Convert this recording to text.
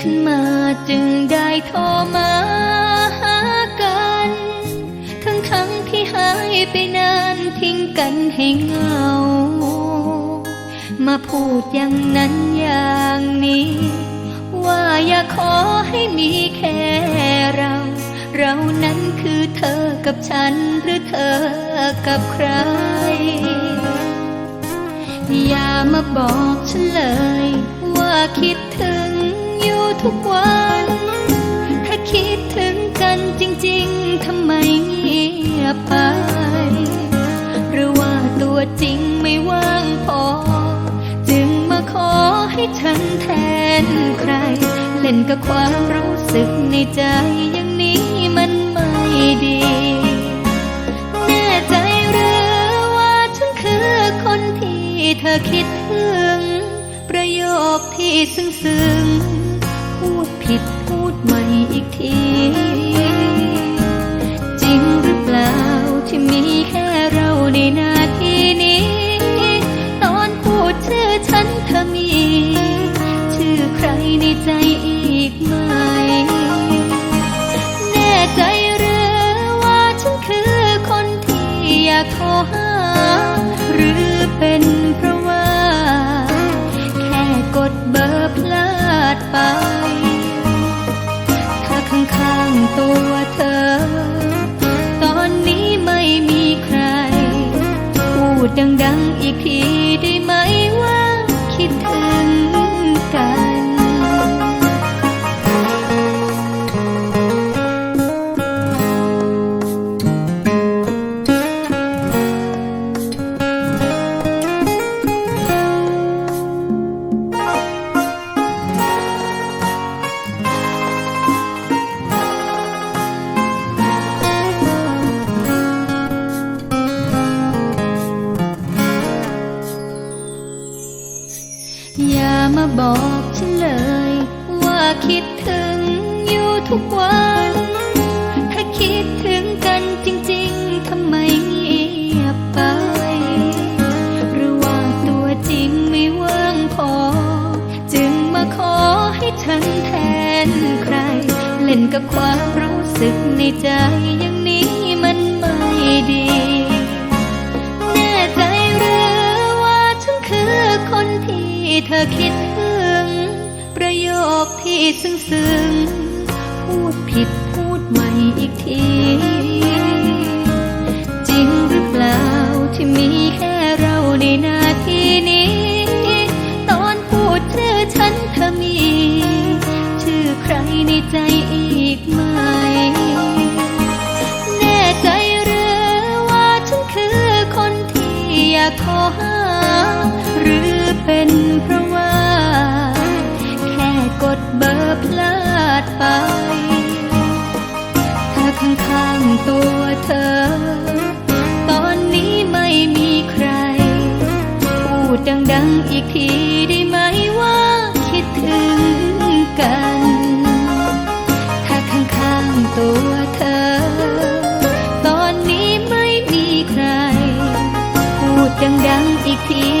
ขึ้นมาจึงได้โทรมาหากัน ทั้งทั้งที่หายไปนานทิ้งกันให้เหงา มาพูดอย่างนั้นอย่างนี้ ว่าอยากขอให้มีแค่เรา เรานั้นคือเธอกับฉันหรือเธอกับใคร อย่ามาบอกฉันเลยว่าคิดถึง ทุกวัน ถ้าคิดถึงกันจริงๆ ทำไมเงียบไป หรือว่าตัวจริงไม่ว่างพอ จึงมาขอให้ฉันแทนใคร เล่นกับความรู้สึกในใจอย่างนี้มันไม่ดีแน่ใจหรือว่าฉันคือคนที่เธอคิดถึงประโยคที่ซึ้งซึ้งๆ พูดผิดพูดใหม่อีกที จริงหรือเปล่าที่มีแค่เราในนาทีนี้ ตอนพูดชื่อฉันเธอมี ชื่อใครในใจอีกไหม แน่ใจหรือว่าฉันคือคนที่อยากโทรหา หรือเป็นเพราะว่า แค่กดเบอร์พลาดไป ดดังๆอีกทีได้ไหม อย่ามาบอกฉันเลย ว่าคิดถึงอยู่ทุกวัน ถ้าคิดถึงกันจริงๆทำไมเงียบไป หรือว่าตัวจริงไม่ว่างพอ จึงมาขอให้ฉันแทนใคร เล่นกับความรู้สึกในใจอย่างนี้มันไม่ดี ที่เธอคิดถึง ประโยคที่ซึ้งซึ้งๆพูดผิดพูดใหม่อีกทีัน ถ้าข้างๆตัวเธอ ตอนนี้ไม่มีใคร พูดดังๆอีกที